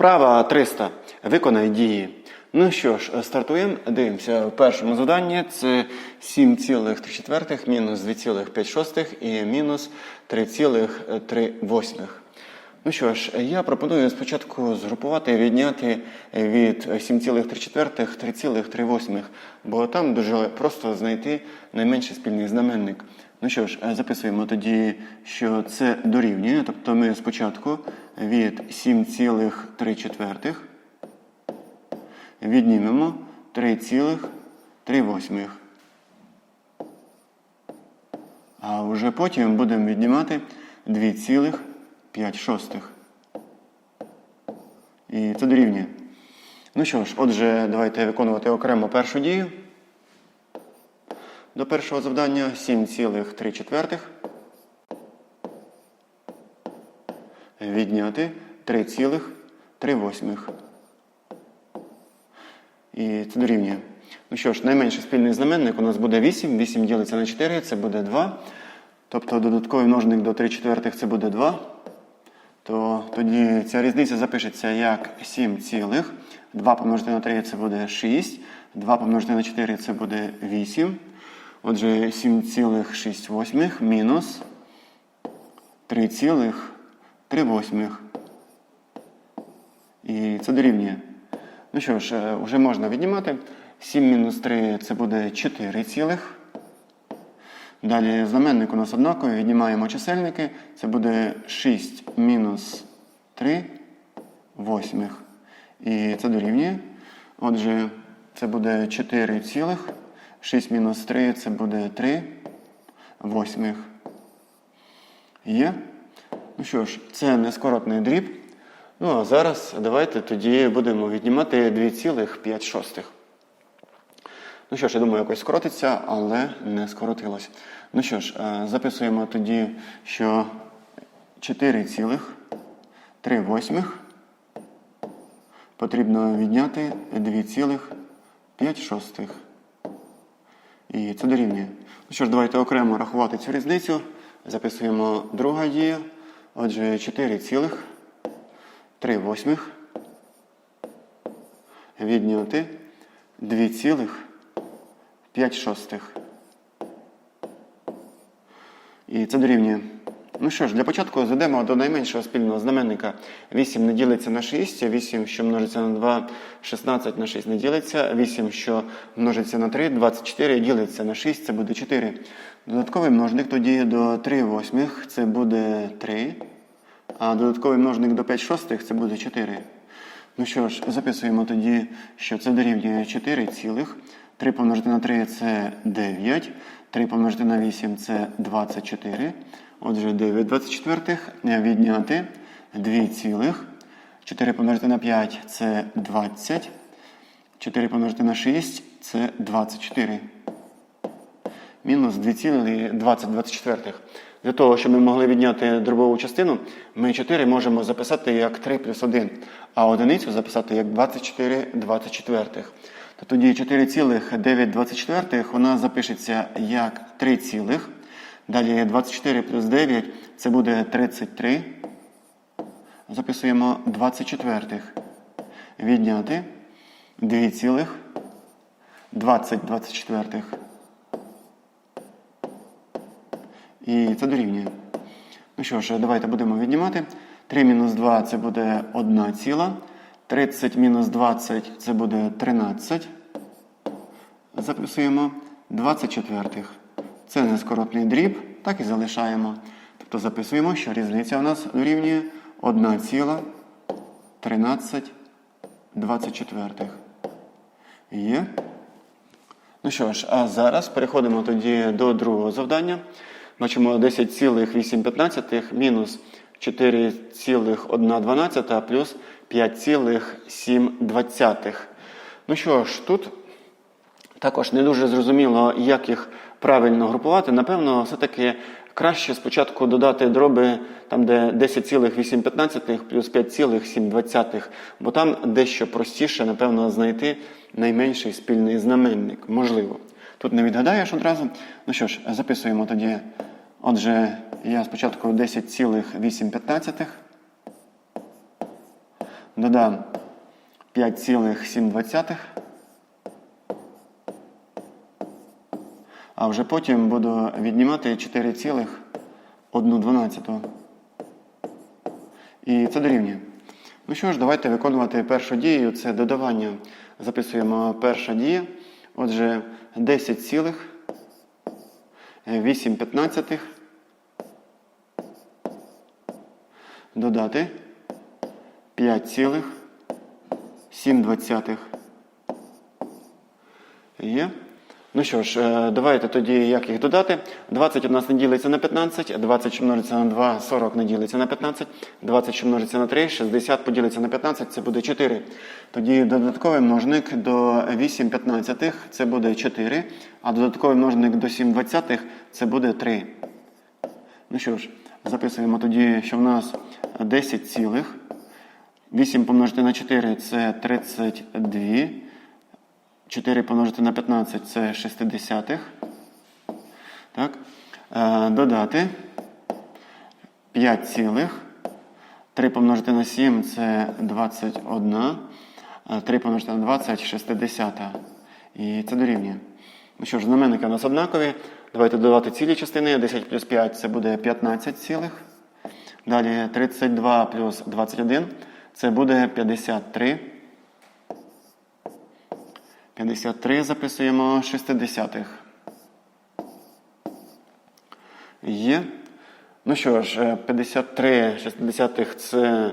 Вправа 300. Виконай дії. Ну що ж, стартуємо. Дивимося. В першому завданні це 7,3 мінус 2,5 і мінус 3,3. Ну що ж, я пропоную спочатку згрупувати і відняти від 7,3 3,3, бо там дуже просто знайти найменший спільний знаменник. Ну що ж, записуємо тоді, що це дорівнює. Тобто ми спочатку від 7,3 віднімемо 3,3. А вже потім будемо віднімати 2,5. І це дорівнює. Ну що ж, отже, давайте виконувати окремо першу дію. До першого завдання 7,3 відняти 3,3. І це дорівнює. Ну що ж, найменший спільний знаменник у нас буде 8. 8 ділиться на 4, це буде 2. Тобто додатковий множник до 3 четвертих це буде 2. То тоді ця різниця запишеться як 7 цілих. 2 помножити на 3 це буде 6. 2 помножити на 4 це буде 8. Отже, 7,6 мінус 3,3. І це дорівнює. Ну що ж, вже можна віднімати. 7 мінус 3 це буде 4 цілих. Далі знаменник у нас однаковий, віднімаємо чисельники. Це буде 6 мінус 3 восьмих. І це дорівнює. Отже, це буде 4 цілих. 6 мінус 3 це буде 3 восьмих. Є. Ну що ж, це нескоротний дріб. Ну, а зараз давайте тоді будемо віднімати 2,5. шостих. Ну що ж, я думаю, якось скоротиться, але не скоротилось. Ну що ж, записуємо тоді, що 4,3 восьмих потрібно відняти 2,5. І це дорівнює. Ну що ж, давайте окремо рахувати цю різницю. Записуємо друга дія. Отже, 4,3 восьмих відняти 2,5 шостих. І це дорівнює. Ну що ж, для початку зведемо до найменшого спільного знаменника. 8 не ділиться на 6, 8, що множиться на 2, 16 на 6 не ділиться, 8, що множиться на 3, 24 ділиться на 6, це буде 4. Додатковий множник тоді до 3 восьмих це буде 3. А додатковий множник до 5 шостих це буде 4. Ну що ж, записуємо тоді, що це дорівнює 4 цілих. 3 помножити на 3 це 9. 3 помножити на 8 це 24. Отже, 9 24 відняти 2 цілих. 4 помножити на 5 це 20. 4 помножити на 6 це 24. Мінус 2,2024. Для того, щоб ми могли відняти дробову частину, ми 4 можемо записати як 3 плюс 1, а одиницю записати як 24 24. То тоді 4,924 у нас запишеться як 3 цілих. Далі 24 плюс 9 це буде 33. Записуємо 24. Відняти 2 цілих 20 24. І це дорівнює. Ну що ж, давайте будемо віднімати. 3 мінус 2 це буде 1 ціла. 30 мінус 20 це буде 13. Записуємо 24. Це нескоротний дріб, так і залишаємо. Тобто записуємо, що різниця у нас дорівнює 1 ціла 13 24. Є. Ну що ж, а зараз переходимо тоді до другого завдання. Бачимо 10,8 мінус 4,1 плюс 5,7. Ну що ж, тут також не дуже зрозуміло, як їх правильно групувати. Напевно, все-таки краще спочатку додати дроби там, де 10,8 плюс 5,7, бо там дещо простіше, напевно, знайти найменший спільний знаменник. Можливо. Тут не відгадаєш одразу. Ну що ж, записуємо тоді. Отже, я спочатку 10,8 додам 5,7. А вже потім буду віднімати 4,1. І це дорівнює. Ну що ж, давайте виконувати першу дію. Це додавання. Записуємо перша дія. Отже, 10,8 п'ятнадцятих. Додати 5,7 двадцятих. Є. Ну що ж, е, давайте тоді як їх додати. 20 у нас не ділиться на 15, 20 що множиться на 2, 40 не ділиться на 15, 20 що множиться на 3, 60 поділиться на 15, це буде 4. Тоді додатковий множник до 8 п'ятнадцятих це буде 4, а додатковий множник до 7 двадцятих це буде 3. Ну що ж, записуємо тоді, що в нас 10 цілих. 8 помножити на 4 це 32. 4 помножити на 15 це 60. Так. Е, додати 5 цілих. 3 помножити на 7 це 21. 3 помножити на 20 60. І це дорівнює. Ну що ж, знаменники у нас однакові. Давайте додавати цілі частини. 10 плюс 5 це буде 15 цілих. Далі 32 плюс 21 це буде 53. 53 записуємо 60. Є. Ну що ж, е, 53 60 це,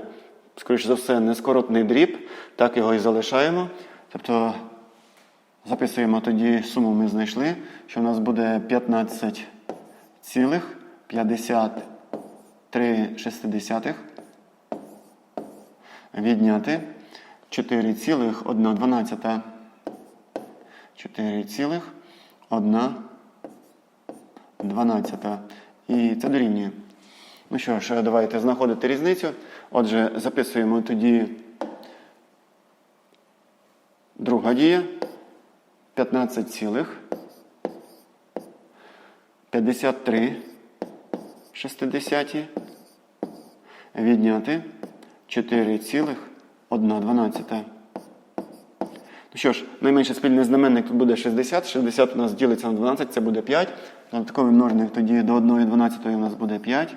скоріш за все, нескоротний дріб. Так його і залишаємо. Тобто записуємо тоді суму ми знайшли, що в нас буде 15 цілих 53 шестидесятих. Відняти 4,1 дванадцята. 4,1. І це дорівнює. Ну що ж, давайте знаходити різницю. Отже, записуємо тоді друга дія. 15 цілих. 53 шестидесяті. Відняти 4,1 дванадцята. Що ж, найменший спільний знаменник буде 60. 60 у нас ділиться на 12, це буде 5. Додатковий множник тоді до 1 12 у нас буде 5.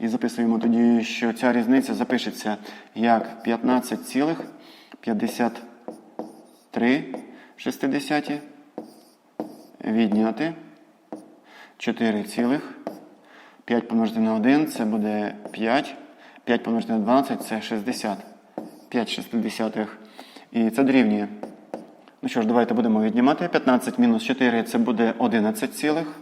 І записуємо тоді, що ця різниця запишеться як 15,53 60 відняти 4 цілих. 5 помножити на 1 це буде 5. 5 помножити на 12 це 60. 5 шестидесятих. І це дорівнює. Ну що ж, давайте будемо віднімати. 15 мінус 4 це буде 11 цілих.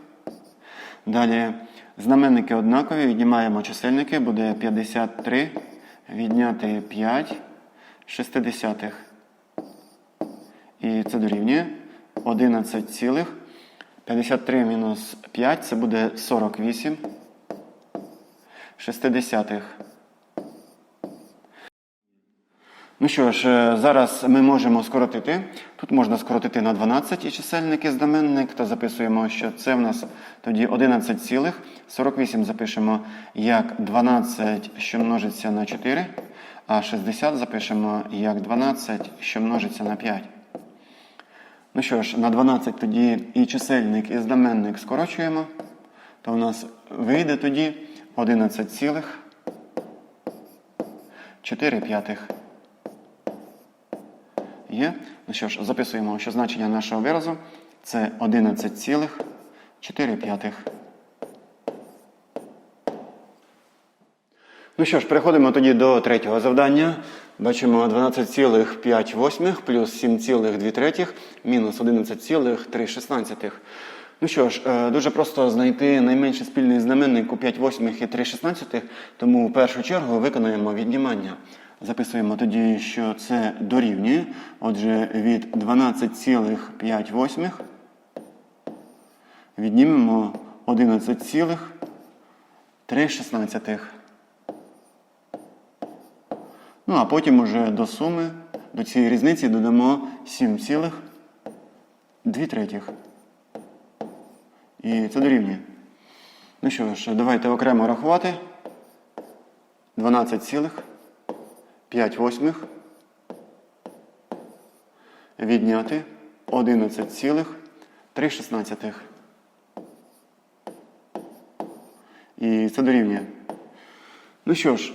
Далі знаменники однакові. Віднімаємо чисельники, буде 53. Відняти 5 шестидесятих. І це дорівнює 11 цілих. 53 мінус 5 це буде 48 шестидесятих. Ну що ж, е, зараз ми можемо скоротити. Тут можна скоротити на 12 і чисельник і знаменник, та записуємо, що це в нас тоді 11 цілих. 48 запишемо як 12, що множиться на 4, а 60 запишемо як 12, що множиться на 5. Ну що ж, на 12 тоді і чисельник, і знаменник скорочуємо, то у нас вийде тоді 11 цілих 4 п'ятих. Є. Ну що ж, записуємо, що значення нашого виразу це 11,4. Ну що ж, переходимо тоді до третього завдання. Бачимо 12,5 плюс 7,2 мінус 11,3. Ну що ж, е, дуже просто знайти найменший спільний знаменник у 5 восьмих і 3 шістнадцятих, тому в першу чергу виконаємо віднімання. Записуємо тоді, що це дорівнює. Отже, від 12,5 віднімемо 11,3. Ну, а потім уже до суми, до цієї різниці додамо 7,2 третіх. І це дорівнює. Ну що ж, давайте окремо рахувати. 12 цілих. 5 восьмих. Відняти 11,3 шістнадцятих. І це дорівнює. Ну що ж,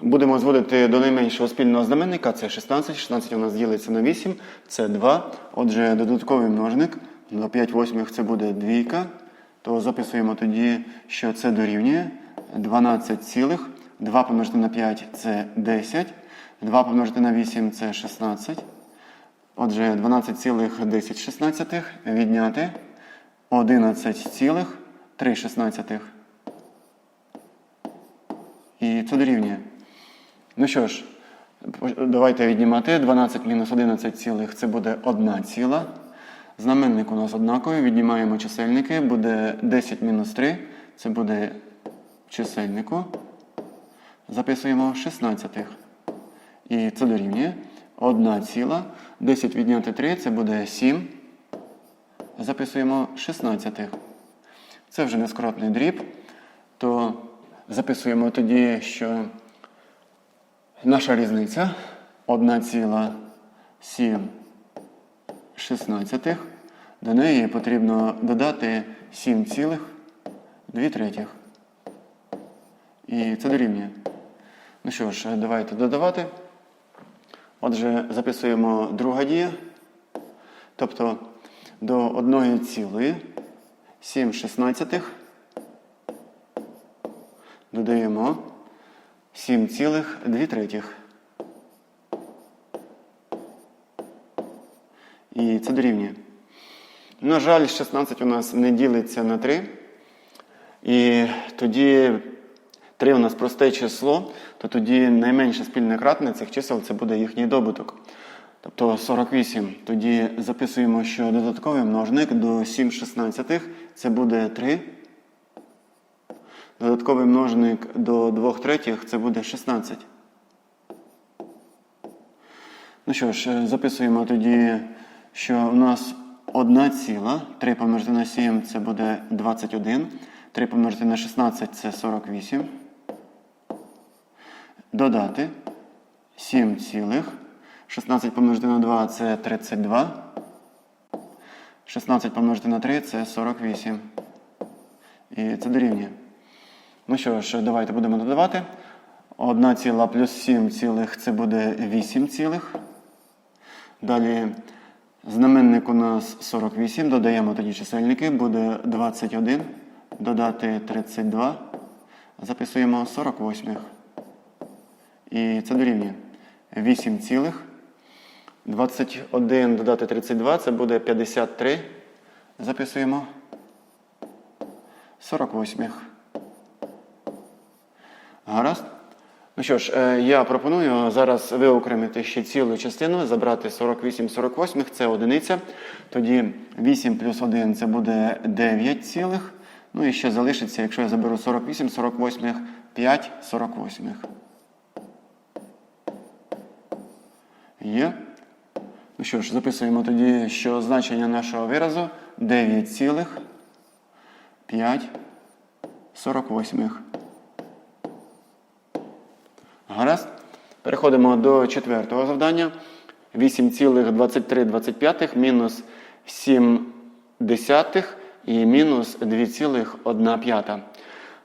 будемо зводити до найменшого спільного знаменника. Це 16. 16 у нас ділиться на 8. Це 2. Отже, додатковий множник. До 5 восьмих це буде двійка. То записуємо тоді, що це дорівнює 12 цілих. 2 помножити на 5 це 10. 2 помножити на 8 це 16. Отже, 12,10 відняти 11,3. І це дорівнює. Ну що ж, давайте віднімати. 12 мінус 11 цілих це буде 1 ціла. Знаменник у нас однаковий. Віднімаємо чисельники. Буде 10 мінус 3. Це буде чисельнику. Записуємо 16. І це дорівнює 1 ціла. 10 відняти 3 це буде 7. Записуємо 16. Це вже нескоротний дріб. То записуємо тоді, що наша різниця 1,7 16. До неї потрібно додати 7,2 третіх. І це дорівнює. Ну що ж, давайте додавати. Отже, записуємо друга дія. Тобто до 1,7 шістнадцятих додаємо 7,2 третіх. І це дорівнює. На жаль, 16 у нас не ділиться на 3. І тоді 3 у нас просте число, то тоді найменше спільне кратне цих чисел це буде їхній добуток. Тобто 48. Тоді записуємо, що додатковий множник до 7 шістнадцятих це буде 3. Додатковий множник до 2 третіх це буде 16. Ну що ж, записуємо тоді, що у нас 1 ціла. 3 помножити на 7 це буде 21. 3 помножити на 16 це 48. Додати 7 цілих. 16 помножити на 2 це 32. 16 помножити на 3 це 48. І це дорівнює. Ну що ж, давайте будемо додавати. 1 ціла плюс 7 цілих це буде 8 цілих. Далі знаменник у нас 48. Додаємо тоді чисельники. Буде 21. Додати 32. Записуємо 48. І це дорівнює 8 цілих. 21 додати 32 це буде 53. Записуємо 48. Гаразд. Ну що ж, е, я пропоную зараз виокремити ще цілу частину, забрати 48 48 це одиниця. Тоді 8 плюс 1 це буде 9 цілих. Ну і ще залишиться, якщо я заберу 48, 48, 5 48. Є. Ну що ж, записуємо тоді, що значення нашого виразу 9 цілих 5 48. Гаразд. Переходимо до четвертого завдання. 8,2325 мінус 7 десятих і мінус 2,1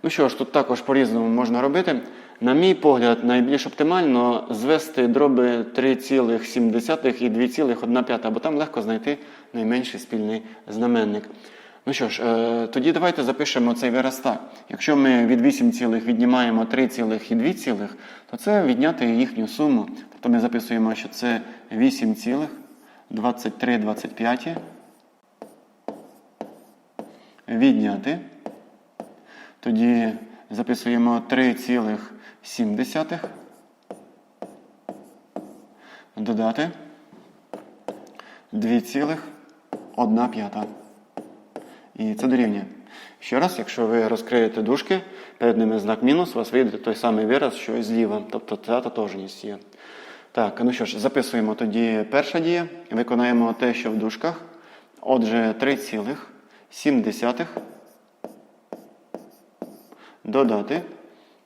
Ну що ж, тут також по-різному можна робити. На мій погляд, найбільш оптимально звести дроби 3,7 і 2,1, бо там легко знайти найменший спільний знаменник. Ну що ж, е, тоді давайте запишемо цей вираз так. Якщо ми від 8 цілих віднімаємо 3 цілих і 2 цілих, то це відняти їхню суму. Тобто ми записуємо, що це 8 цілих 23 25. Відняти. Тоді записуємо 3,7. Додати 2,1 п'ята. І це дорівнює. Ще раз, якщо ви розкриєте дужки, перед ними знак мінус, у вас вийде той самий вираз, що і зліва. Тобто ця тотожність є. Так, ну що ж, записуємо тоді перша дія. Виконаємо те, що в дужках. Отже, 3,7 додати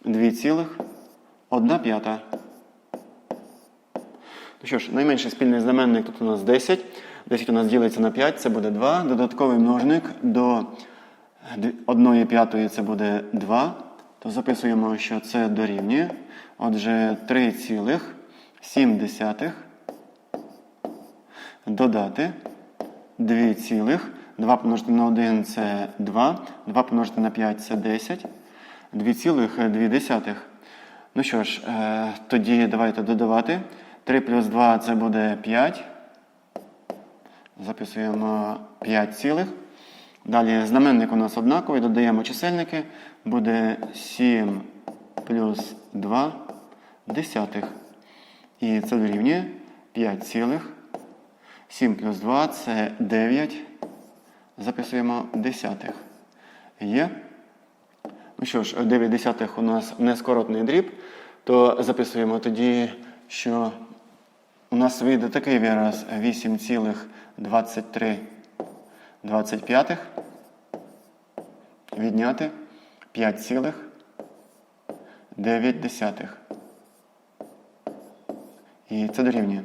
2,1 п'ята. Ну що ж, найменший спільний знаменник тут у нас 10. 10 у нас ділиться на 5, це буде 2. Додатковий множник до 1 п'ятої це буде 2. То записуємо, що це дорівнює. Отже, 3,7 додати 2 2 помножити на 1 це 2. 2 помножити на 5 це 10. 2,2. Ну що ж, е, тоді давайте додавати. 3 плюс 2 це буде 5. Записуємо 5 цілих. Далі знаменник у нас однаковий, додаємо чисельники. Буде 7 плюс 2 десятих. І це дорівнює 5 цілих. 7 плюс 2 це 9. Записуємо десятих. Є. Ну що ж, 9 десятих у нас нескоротний дріб, то записуємо тоді, що у нас вийде такий вираз 8,23 25 відняти 5,9. І це дорівнює.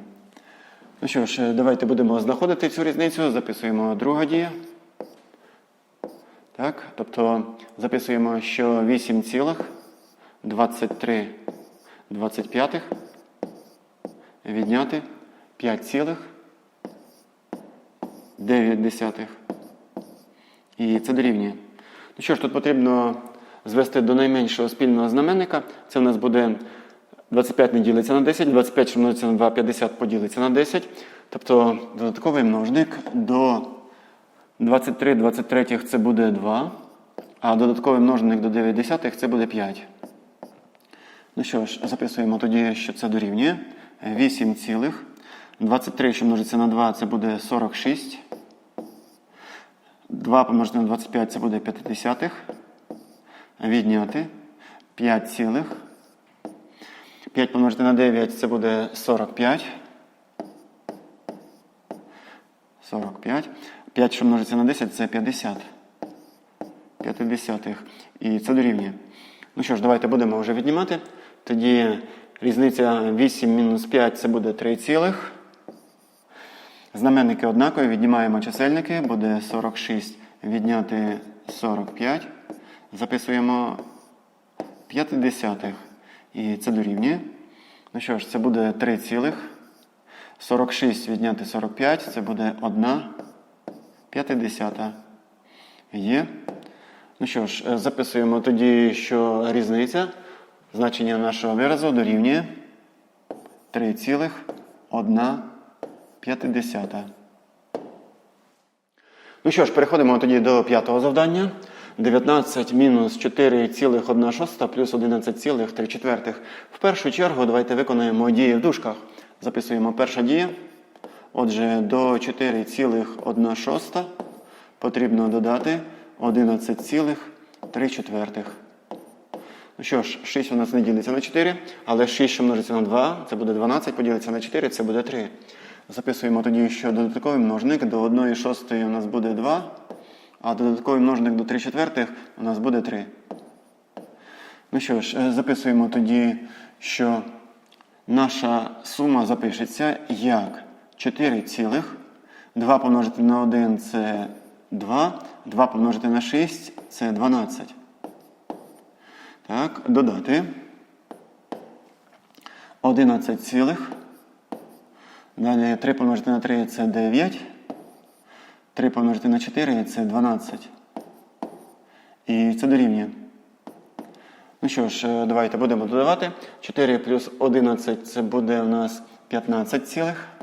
Ну що ж, давайте будемо знаходити цю різницю. Записуємо друга дія. Так, тобто записуємо, що 8,23 25 відняти 5,9. І це дорівнює. Ну що ж, тут потрібно звести до найменшого спільного знаменника. Це у нас буде 25 не ділиться на 10, 25 що на 2, 50 поділиться на 10. Тобто додатковий множник до 23 23 це буде 2, а додатковий множник до 9 десятих це буде 5. Ну що ж, записуємо тоді, що це дорівнює 8 цілих. 23, що множиться на 2, це буде 46. 2 помножити на 25 це буде 50. Відняти 5 цілих. 5 помножити на 9 це буде 45. 45. 5, що множиться на 10, це 50. 50. І це дорівнює. Ну що ж, давайте будемо вже віднімати. Тоді різниця 8 мінус 5 це буде 3 цілих. Знаменники однакові, віднімаємо чисельники, буде 46 відняти 45. Записуємо 50. І це дорівнює. Ну що ж, це буде 3 цілих. 46 відняти 45, це буде 1 п'ятидесята. Є. Ну що ж, записуємо тоді, що різниця. Значення нашого виразу дорівнює 3,1. Ну що ж, переходимо тоді до п'ятого завдання. 19 мінус 4,1 плюс 11,3. В першу чергу давайте виконаємо дії в дужках. Записуємо перша дія. Отже, до 4,1 потрібно додати 11,3. Ну що ж, 6 у нас не ділиться на 4, але 6, що множиться на 2, це буде 12, поділиться на 4, це буде 3. Записуємо тоді, що додатковий множник до 1 шостої у нас буде 2, а додатковий множник до 3 четвертих у нас буде 3. Ну що ж, записуємо тоді, що наша сума запишеться як 4 цілих. 2 помножити на 1 це 2. 2 помножити на 6 це 12. Так, додати 11 цілих. Далі 3 помножити на 3 це 9. 3 помножити на 4 це 12. І це дорівнює. Ну що ж, давайте будемо додавати. 4 плюс 11 це буде у нас 15 цілих.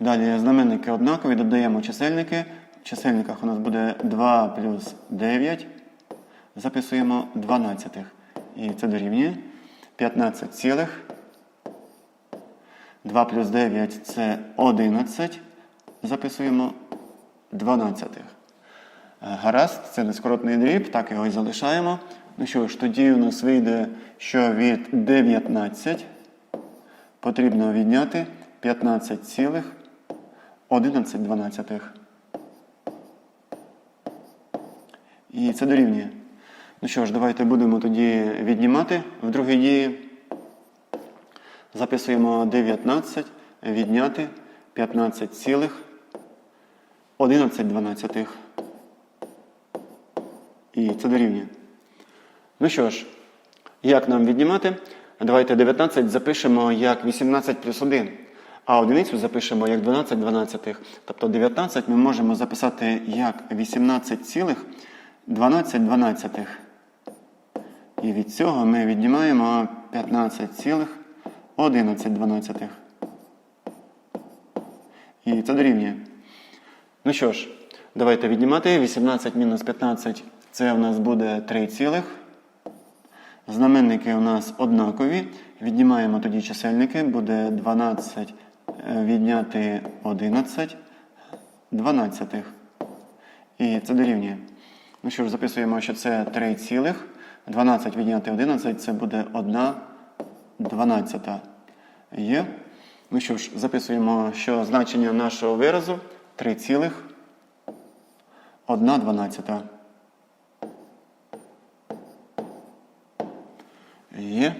Далі знаменники однакові, додаємо чисельники. В чисельниках у нас буде 2 плюс 9. Записуємо 12. І це дорівнює 15 цілих. 2 плюс 9 це 11. Записуємо 12. Гаразд, це нескоротний дріб, так його і залишаємо. Ну що ж, тоді у нас вийде, що від 19 потрібно відняти 15 цілих 11 дванадцятих. І це дорівнює. Ну що ж, давайте будемо тоді віднімати в другій дії. Записуємо 19 відняти 15 цілих 11 дванадцятих. І це дорівнює. Ну що ж, як нам віднімати? Давайте 19 запишемо як 18 плюс 1, а одиницю запишемо як 12 дванадцятих. Тобто 19 ми можемо записати як 18 цілих 12 дванадцятих. І від цього ми віднімаємо 15 цілих 11 дванадцятих. І це дорівнює. Ну що ж, давайте віднімати. 18 мінус 15 це у нас буде 3 цілих. Знаменники у нас однакові. Віднімаємо тоді чисельники. Буде 12 е, відняти 11 дванадцятих. І це дорівнює. Ну що ж, записуємо, що це 3 цілих. 12 відняти 11 це буде 1 дванадцята. Є. Ну що ж, записуємо, що значення нашого виразу 3 цілих 1 дванадцята. Є.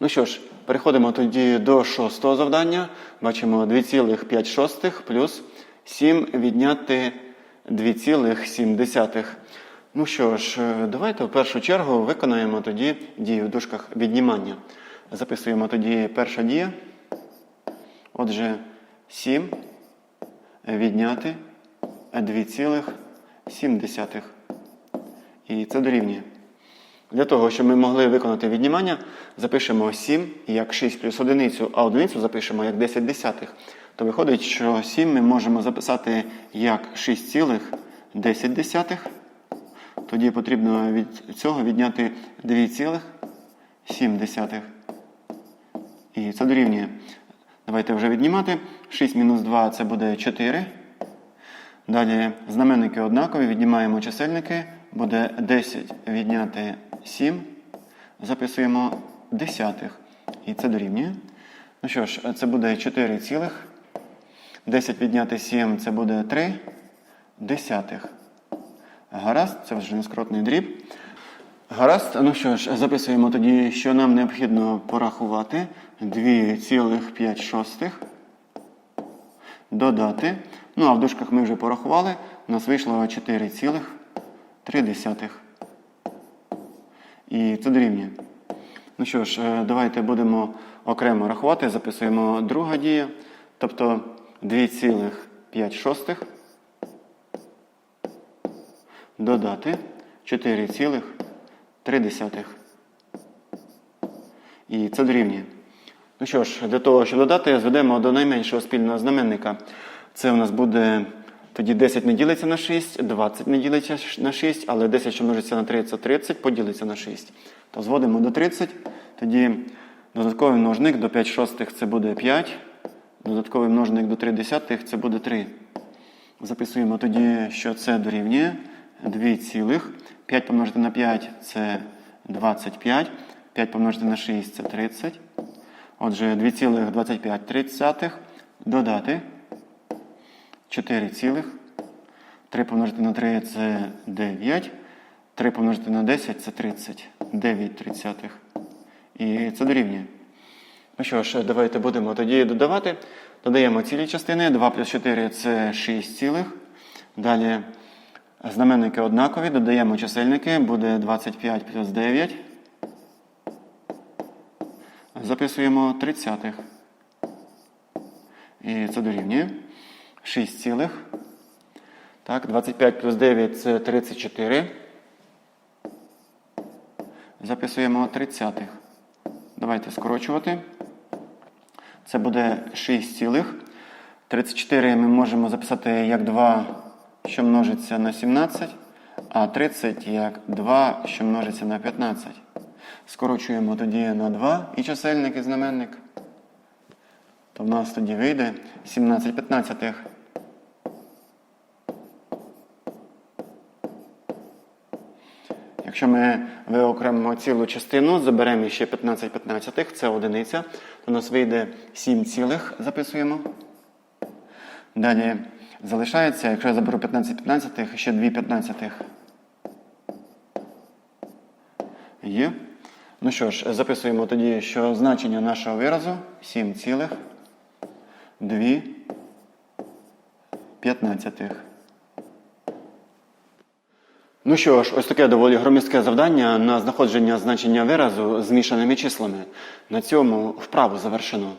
Ну що ж, переходимо тоді до шостого завдання. Бачимо 2,5 плюс 7 відняти 2,7. Ну що ж, е, давайте в першу чергу виконаємо тоді дію в дужках віднімання. Записуємо тоді перша дія. Отже, 7 відняти 2,7. І це дорівнює. Для того, щоб ми могли виконати віднімання, запишемо 7 як 6 плюс одиницю, а одиницю запишемо як 10 десятих. То виходить, що 7 ми можемо записати як 6,10 десятих. Тоді потрібно від цього відняти 2,7. І це дорівнює. Давайте вже віднімати. 6 мінус 2 це буде 4. Далі знаменники однакові, віднімаємо чисельники. Буде 10 відняти 7. Записуємо десятих. І це дорівнює. Ну що ж, це буде 4 цілих. 10 відняти 7 це буде 3 десятих. Гаразд, це вже нескоротний дріб. Гаразд, ну що ж, записуємо тоді, що нам необхідно порахувати 2,5 додати. Ну, а в дужках ми вже порахували. У нас вийшло 4,3. І це дорівнює. Ну що ж, е, давайте будемо окремо рахувати. Записуємо друга дія. Тобто 2,5 шостих додати 4,3. І це дорівнює. Ну що ж, для того, щоб додати, зведемо до найменшого спільного знаменника. Це у нас буде тоді 10 не ділиться на 6, 20 не ділиться на 6, але 10, що множиться на 3, це 30, поділиться на 6. То зводимо до 30. Тоді додатковий множник до 5 шостих це буде 5. Додатковий множник до 3 десятих це буде 3. Записуємо тоді, що це дорівнює 2 цілих. 5 помножити на 5 це 25. 5 помножити на 6 це 30. Отже, 2,25 додати 4 цілих. 3 помножити на 3 це 9. 3 помножити на 10 це 30. 9 тридцятих. І це дорівнює. Ну що ж, давайте будемо тоді додавати. Додаємо цілі частини. 2 плюс 4 це 6 цілих. Далі знаменники однакові. Додаємо чисельники. Буде 25 плюс 9. Записуємо тридцятих. І це дорівнює. 6 цілих. Так, 25 плюс 9 це 34. Записуємо тридцятих. Давайте скорочувати. Це буде 6 цілих. 34 ми можемо записати як 2, що множиться на 17, а 30 як 2, що множиться на 15. Скорочуємо тоді на 2 і чисельник і знаменник. То в нас тоді вийде 17 п'ятнадцятих. Якщо ми виокремимо цілу частину, заберемо ще 15 п'ятнадцятих, це одиниця, то у нас вийде 7 цілих, записуємо. Далі залишається, якщо я заберу 15 п'ятнадцятих, ще 2 п'ятнадцятих. Є. Ну що ж, записуємо тоді, що значення нашого виразу 7,2 п'ятнадцятих. Ну що ж, ось таке доволі громістке завдання на знаходження значення виразу змішаними числами. На цьому вправу завершено.